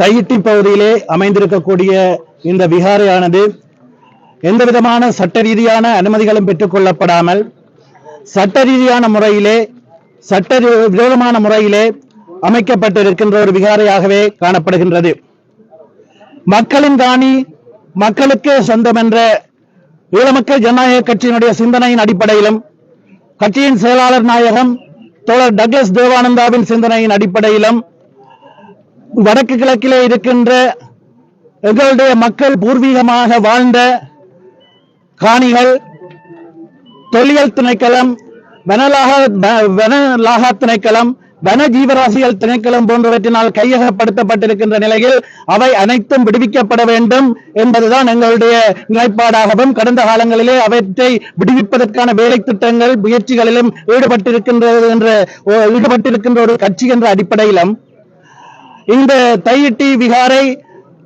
தையிட்டி பகுதியிலே அமைந்திருக்கக்கூடிய இந்த விகாரையானது எந்த விதமான சட்ட ரீதியான அனுமதிகளும் பெற்றுக் கொள்ளப்படாமல் சட்ட ரீதியான முறையிலே சட்ட விரோதமான முறையிலே அமைக்கப்பட்டிருக்கின்ற ஒரு விகாரையாகவே காணப்படுகின்றது. மக்களின் காணி மக்களுக்கு சொந்தம் என்ற ஈழமக்கள் ஜனநாயக கட்சியினுடைய சிந்தனையின் அடிப்படையிலும் கட்சியின் செயலாளர் நாயகம் தோழர் டக்ளஸ் தேவானந்தாவின் சிந்தனையின் அடிப்படையிலும் வடக்கு கிழக்கிலே இருக்கின்ற எங்களுடைய மக்கள் பூர்வீகமாக வாழ்ந்த காணிகள் தொல்லியல் திணைக்களம் வனலாக வனலாக திணைக்களம் வன ஜீவராசிகள் திணைக்களம் போன்றவற்றினால் கையகப்படுத்தப்பட்டிருக்கின்ற நிலையில் அவை அனைத்தும் விடுவிக்கப்பட வேண்டும் என்பதுதான் எங்களுடைய நிலைப்பாடாகவும் கடந்த காலங்களிலே அவற்றை விடுவிப்பதற்கான வேலை திட்டங்கள் முயற்சிகளிலும் ஈடுபட்டிருக்கின்றது என்ற ஓ- ஈடுபட்டிருக்கின்ற ஒரு கட்சி என்ற அடிப்படையிலும் இந்த தையிட்டி விகாரை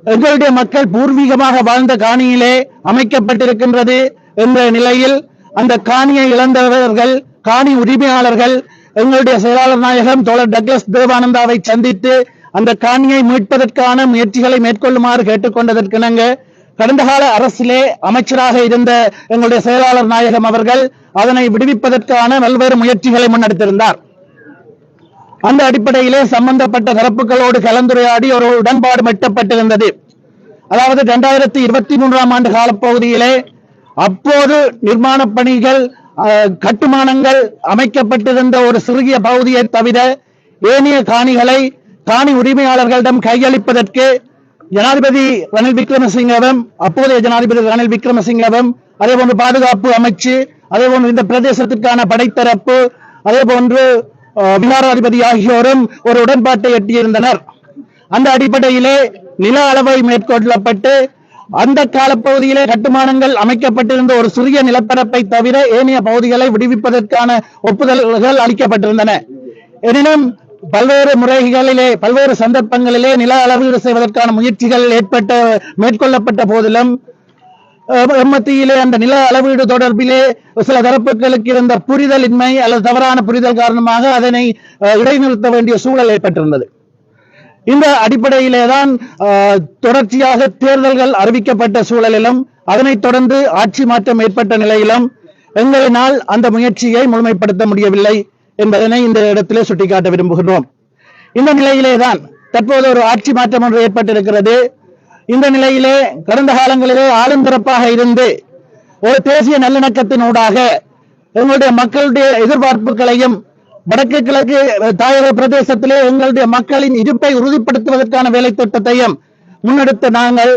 எங்களுடைய மக்கள் பூர்வீகமாக வாழ்ந்த காணியிலே அமைக்கப்பட்டிருக்கின்றது என்ற நிலையில் அந்த காணியை இழந்தவர்கள் காணி உரிமையாளர்கள் எங்களுடைய செயலாளர் நாயகம் தோழர் டக்ளஸ் தேவானந்தாவை சந்தித்து அந்த காணியை மீட்பதற்கான முயற்சிகளை மேற்கொள்ளுமாறு கேட்டுக்கொண்டதற்கிணங்க கடந்த கால அரசிலே அமைச்சராக இருந்த எங்களுடைய செயலாளர் நாயகம் அவர்கள் அதனை விடுவிப்பதற்கான பல்வேறு முயற்சிகளை முன்னெடுத்திருந்தார். அந்த அடிப்படையிலே சம்பந்தப்பட்ட தரப்புகளோடு கலந்துரையாடி ஒரு உடன்பாடு மெட்டப்பட்டிருந்தது. அதாவது இரண்டாயிரத்தி இருபத்தி மூன்றாம் ஆண்டு காலப்பகுதியிலே அப்போது நிர்மாண பணிகள் கட்டுமானங்கள் அமைக்கப்பட்டிருந்த ஒரு சிறிய பகுதியை தவிர ஏனைய காணிகளை காணி உரிமையாளர்களிடம் கையளிப்பதற்கு ஜனாதிபதி ரணில் விக்ரமசிங்கவும் அப்போதைய ஜனாதிபதி ரணில் விக்ரமசிங்கவும் அதே போன்று பாதுகாப்பு அமைச்சு அதே போன்று இந்த பிரதேசத்திற்கான படைத்தரப்பு அதே போன்று விகாராதிபதி ஆகியோரும் ஒரு உடன்பாட்டை எட்டியிருந்தனர். அந்த அடிப்படையிலே நில அளவை மேற்கொள்ளப்பட்டு அந்த காலப்பகுதியிலே கட்டுமானங்கள் அமைக்கப்பட்டிருந்த ஒரு சிறிய நிலப்பரப்பை தவிர ஏனைய பகுதிகளை விடுவிப்பதற்கான ஒப்புதல்கள் அளிக்கப்பட்டிருந்தன. எனினும் பல்வேறு முறைகளிலே பல்வேறு சந்தர்ப்பங்களிலே நில அளவீடு செய்வதற்கான முயற்சிகள் ஏற்பட்ட மேற்கொள்ளப்பட்ட போதிலும் மத்தியிலே அந்த நில அளவீடு தொடர்பிலே சில தரப்புகளுக்கு இருந்த புரிதலின்மை அல்லது தவறான புரிதல் காரணமாக அதனை இடைநிறுத்த வேண்டிய சூழல் ஏற்பட்டிருந்தது. இந்த அடிப்படையிலே தான் தொடர்ச்சியாக தேர்தல்கள் அறிவிக்கப்பட்ட சூழலிலும் அதனைத் தொடர்ந்து ஆட்சி மாற்றம் ஏற்பட்ட நிலையிலும் எங்களினால் அந்த முயற்சியை முழுமைப்படுத்த முடியவில்லை என்பதனை இந்த இடத்திலே சுட்டிக்காட்ட விரும்புகின்றோம். இந்த நிலையிலே தான் தற்போது ஒரு ஆட்சி மாற்றம் ஒன்று ஏற்பட்டிருக்கிறது. இந்த நிலையிலே கடந்த காலங்களிலே ஆளும் பிறப்பாக இருந்து ஒரு தேசிய நல்லிணக்கத்தினூடாக எங்களுடைய மக்களுடைய எதிர்பார்ப்புகளையும் வடக்கு கிழக்கு தாயக பிரதேசத்திலே எங்களுடைய மக்களின் இருப்பை உறுதிப்படுத்துவதற்கான வேலை திட்டத்தையும் முன்னெடுத்த நாங்கள்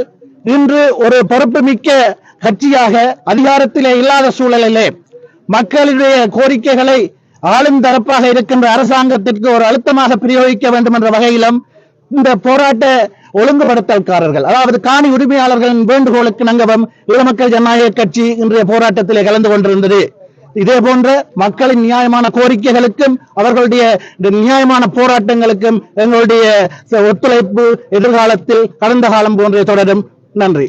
இன்று ஒரு பொறுப்புமிக்க கட்சியாக அதிகாரத்திலே இல்லாத சூழலிலே மக்களுடைய கோரிக்கைகளை ஆளும் தரப்பாக இருக்கின்ற அரசாங்கத்திற்கு ஒரு அழுத்தமாக பிரயோகிக்க வேண்டும் என்ற வகையிலும் இந்த போராட்ட ஒழுங்குபடுத்தல்காரர்கள். அதாவது காணி உரிமையாளர்களின் வேண்டுகோளுக்கு நங்கவம் ஈழமக்கள் ஜனநாயக கட்சி இன்றைய போராட்டத்திலே கலந்து கொண்டிருந்தது. இதே போன்ற மக்களின் நியாயமான கோரிக்கைகளுக்கும் அவர்களுடைய இந்த நியாயமான போராட்டங்களுக்கும் எங்களுடைய ஒத்துழைப்பு எதிர்காலத்தில் கடந்த காலம் போன்றே தொடரும். நன்றி.